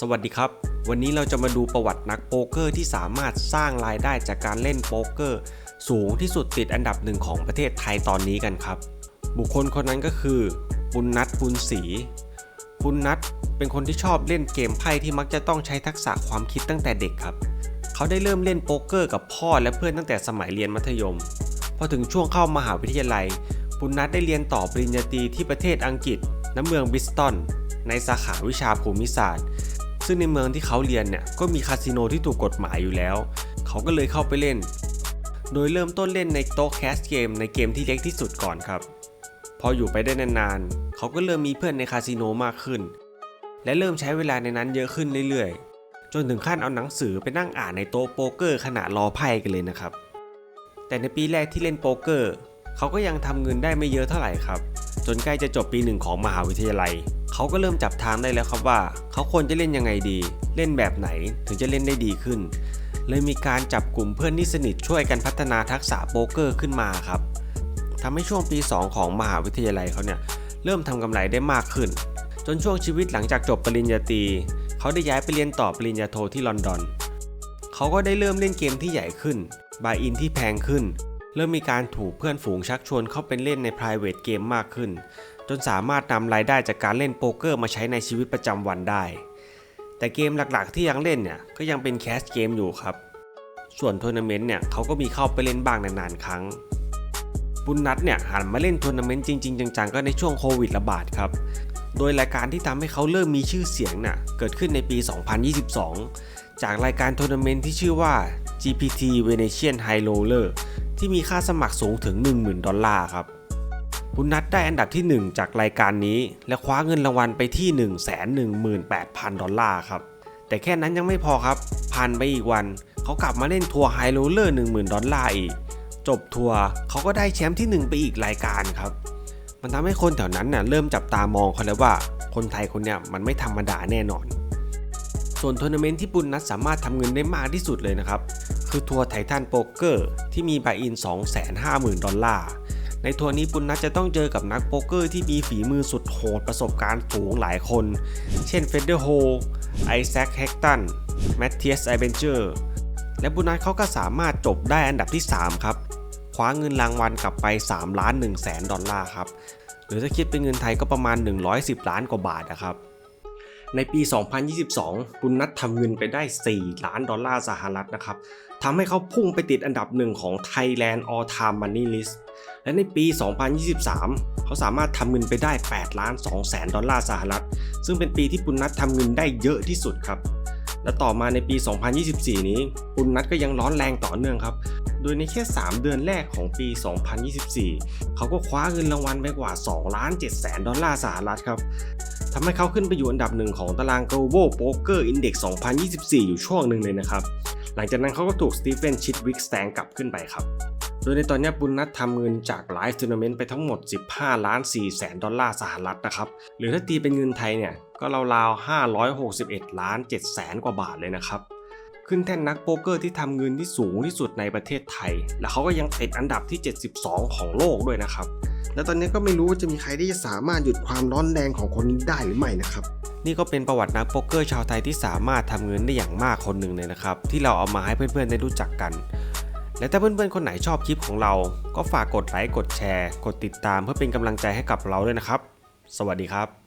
สวัสดีครับ วันนี้เราจะมาดูประวัตินักโป๊กเกอร์ที่สามารถสร้างรายได้จากการเล่นโป๊กเกอร์ สูงที่สุดติดอันดับหนึ่งของประเทศไทยตอนนี้กันครับ บุคคลคนนั้นก็คือ ปุณนัทปุณศรีปุณนัทเป็นคนที่ชอบเล่นเกมไพ่ที่มักจะต้องใช้ทักษะความคิดตั้งแต่เด็กครับ เขาได้เริ่มเล่นโป๊กเกอร์กับพ่อและเพื่อนตั้งแต่สมัยเรียนมัธยม พอถึงช่วงเข้ามหาวิทยาลัย ปุณนัทได้เรียนต่อปริญญาตรีที่ประเทศอังกฤษณเมืองบิสตันในสาขาวิชาภูมิศาสตร์ ซึ่งในเมืองที่เขาเรียนเนี่ยก็มีคาสิโนที่ถูกกฎหมายอยู่แล้ว เขาก็เลยเข้าไปเล่น โดยเริ่มต้นเล่นในโต๊ะแคสเกมในเกมที่เล็กที่สุดก่อนครับ พออยู่ไปได้นานๆ เขาก็เริ่มมีเพื่อนในคาสิโนมากขึ้น และเริ่มใช้เวลาในนั้นเยอะขึ้นเรื่อยๆ จนถึงขั้นเอาหนังสือไปนั่งอ่านในโต๊ะโป๊กเกอร์ขณะรอไพ่กันเลยนะครับ แต่ในปีแรกที่เล่นโป๊กเกอร์ เขาก็ยังทำเงินได้ไม่เยอะเท่าไหร่ครับ จนใกล้จะจบปีหนึ่งของมหาวิทยาลัย เขาก็เริ่มจับทางได้แล้วครับว่า เขาควรจะเล่นยังไงดี เล่นแบบไหนถึงจะเล่นได้ดีขึ้น เลยมีการจับกลุ่มเพื่อนที่สนิทช่วยกันพัฒนาทักษะโป๊กเกอร์ขึ้นมาครับทำให้ช่วงปี 2 ของมหาวิทยาลัยเขาเนี่ยเริ่มทำกำไรได้มากขึ้น จนช่วงชีวิตหลังจากจบปริญญาตรีเขาได้ย้ายไปเรียนต่อปริญญาโทที่ลอนดอน เขาก็ได้เริ่มเล่นเกมที่ใหญ่ขึ้น บายอินที่แพงขึ้น เริ่มมีการถูกเพื่อนฝูงชักชวนเข้าไปเล่นใน private เกมมากขึ้น จนสามารถนำรายได้จากการเล่นโป๊กเกอร์มาใช้ในชีวิตประจำวันได้ แต่เกมหลักๆที่ยังเล่นเนี่ยก็ยังเป็นแคสเกมอยู่ครับ ส่วนทัวร์นาเมนต์เนี่ยเขาก็มีเข้าไปเล่นบ้างนานๆครั้ง บุญนัทเนี่ยหันมาเล่นทัวร์นาเมนต์จริงๆ จังๆ ก็ในช่วงโควิดระบาดครับ โดยรายการที่ทำให้เขาเริ่มมีชื่อเสียงน่ะเกิดขึ้นในปี 2022 จากรายการทัวร์นาเมนต์ที่ชื่อว่า GPT Venetian High Roller ที่มีค่าสมัครสูงถึง 10,000 ดอลลาร์ครับบุญนัทได้อันดับที่ 1 จากรายการนี้ และคว้าเงินรางวัลไปที่ 118,000 ดอลลาร์ครับ แต่แค่นั้นยังไม่พอครับ ผ่านไปอีกวัน เขากลับมาเล่นทัวร์ไฮโรเลอร์10,000 ดอลลาร์อีก จบทัวร์เขาก็ได้แชมป์ที่ 1 ไปอีกรายการครับ มันทำให้คนแถวนั้นน่ะเริ่มจับตามองเขาแล้วว่า คนไทยคนเนี้ยมันไม่ธรรมดาแน่นอนส่วนทัวร์นาเมนต์ที่ปุณนัทสามารถทำเงินได้มากที่สุดเลยนะครับ คือทัวร์ไททันโป๊กเกอร์ที่มีบายอิน 250,000 ดอลลาร์ ในทัวร์นี้ปุณนัทจะต้องเจอกับนักโป๊กเกอร์ที่มีฝีมือสุดโหดประสบการณ์สูงหลายคน เช่นเฟเดอร์โฮ ไอแซคแฮกตัน แมทเทียสไอเบนเจอร์ และปุณนัทเขาก็สามารถจบได้อันดับที่ 3 ครับ คว้าเงินรางวัลกลับไป3ล้าน1แสนดอลลาร์ครับ หรือถ้าคิดเป็นเงินไทยก็ประมาณ 110 ล้านกว่าบาทนะครับ ในปี 2022ปุณนัททำเงินไปได้ 4 ล้านดอลลาร์สหรัฐนะครับทำให้เขาพุ่งไปติดอันดับหนึ่งของ Thailand All Time Money List และในปี 2023 เขาสามารถทำเงินไปได้ 8 ล้าน2แสนดอลลาร์สหรัฐ ซึ่งเป็นปีที่ปุณนัททำเงินได้เยอะที่สุดครับ และต่อมาในปี 2024 นี้ปุณนัทก็ยังร้อนแรงต่อเนื่องครับ โดยในแค่ 3 เดือนแรกของปี 2024 เขาก็คว้าเงินรางวัลไปกว่า2ล้าน7แสนดอลลาร์สหรัฐครับทำให้เขาขึ้นไปอยู่อันดับหนึ่งของตาราง Global Poker Index 2024 อยู่ช่วงหนึ่งเลยนะครับ หลังจากนั้นเขาก็ถูกสตีเฟนชิดวิกแซงกลับขึ้นไปครับโดยในตอนนี้ปุณนัททำเงินจากไลฟ์ทัวร์นาเมนต์ไปทั้งหมด 15 ล้าน4แสนดอลลาร์สหรัฐนะครับ หรือถ้าตีเป็นเงินไทยเนี่ย ก็ราวๆ 561 ล้าน7แสนกว่าบาทเลยนะครับ ขึ้นแท่นนักโป๊กเกอร์ที่ทำเงินที่สูงที่สุดในประเทศไทย และเขาก็ยังติดอันดับที่ 72 ของโลกด้วยนะครับ และตอนนี้ก็ไม่รู้ว่าจะมีใครที่จะสามารถหยุดความร้อนแรงของคนนี้ได้หรือไม่นะครับนี่ก็เป็นประวัตินักโป๊กเกอร์ชาวไทยที่สามารถทำเงินได้อย่างมากคนหนึ่งเลยนะครับ ที่เราเอามาให้เพื่อนๆได้รู้จักกัน และถ้าเพื่อนๆคนไหนชอบคลิปของเรา ก็ฝากกดไลค์กดแชร์ กดติดตามเพื่อเป็นกำลังใจให้กับเราด้วยนะครับ สวัสดีครับ